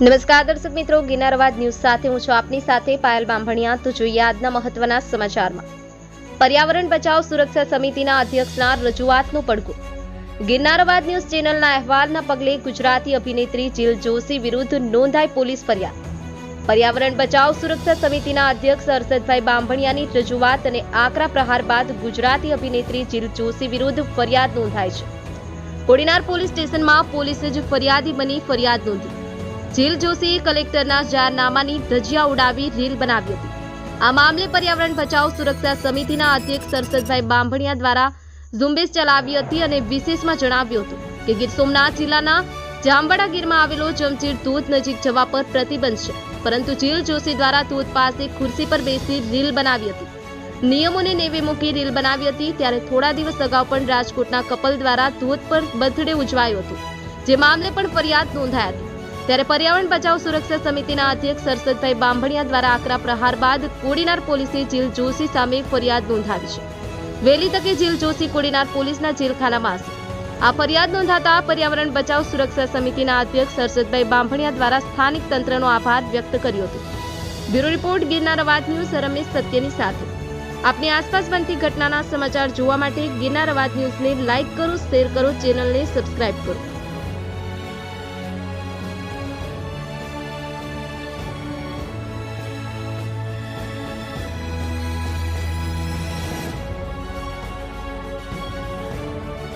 નમસ્કાર, દર્શક મિત્રો. ગિનારવાદ ન્યૂઝ સાથે હું છું આપની સાથે પાયલ બાંભણિયા. તો જોઈએ આજના મહત્વના સમાચારમાં. પર્યાવરણ બચાવ સુરક્ષા સમિતિના અધ્યક્ષના રજૂઆતનો પડઘો. ગિરનાર ન્યૂઝ ચેનલના અહેવાલના પગલે ગુજરાતી અભિનેત્રી જીલ જોશી વિરુદ્ધ નોંધાઈ પોલીસ ફરિયાદ. પર્યાવરણ બચાવ સુરક્ષા સમિતિના અધ્યક્ષ હર્ષદભાઈ બાંભણિયાની રજૂઆત અને આકરા પ્રહાર બાદ ગુજરાતી અભિનેત્રી જીલ જોશી વિરુદ્ધ ફરિયાદ નોંધાઈ છે. કોડીનાર પોલીસ સ્ટેશનમાં પોલીસે જ ફરિયાદી બની ફરિયાદ નોંધી. જીલ જોશીએ કલેક્ટરના જાહેરનામાની ધજિયા ઉડાવી રીલ બનાવી હતી. આ મામલે પર્યાવરણ બચાવ સુરક્ષા સમિતિના અધ્યક્ષ સરસદભાઈ બાંભણિયા દ્વારા ઝુંબેશ ચલાવી હતી અને વિશેષમાં જણાવ્યું હતું કે ગીર સોમનાથ જિલ્લાના જામવાડા ગીરમાં આવેલો જમજીર ધોધ નજીક જવા પર પ્રતિબંધ છે, પરંતુ જીલ જોશી દ્વારા ધોધ પાસે ખુરશી પર બેસી રીલ બનાવી હતી. નિયમોને નેવે મૂકી રીલ બનાવી હતી, ત્યારે થોડા દિવસ અગાઉ પણ રાજકોટના કપલ દ્વારા ધોધ પર બર્થડે ઉજવાયો હતો. જે મામલે પણ ફરિયાદ નોંધાઈ હતી. ત્યારે પર્યાવરણ બચાવ સુરક્ષા સમિતિના અધ્યક્ષ સરસદભાઈ બાંભણિયા દ્વારા આકરા પ્રહાર બાદ કોડીનાર પોલીસે જીલ જોશી સામે ફરિયાદ નોંધાવી છે. વહેલી તકે જીલ જોશી કોડીનાર પોલીસના જેલખાનામાં હશે. આ ફરિયાદ નોંધાતા પર્યાવરણ બચાવ સુરક્ષા સમિતિના અધ્યક્ષ સરસદભાઈ બાંભણિયા દ્વારા સ્થાનિક તંત્રનો આભાર વ્યક્ત કર્યો હતો. બ્યુરો રિપોર્ટ, ગિરનાર અવાજ ન્યૂઝ, રમેશ સત્યની સાથે. આપની આસપાસ બનતી ઘટનાના સમાચાર જોવા માટે ગિરનાર અવાજ ન્યૂઝને લાઇક કરો, શેર કરો, ચેનલને સબસ્ક્રાઇબ કરો.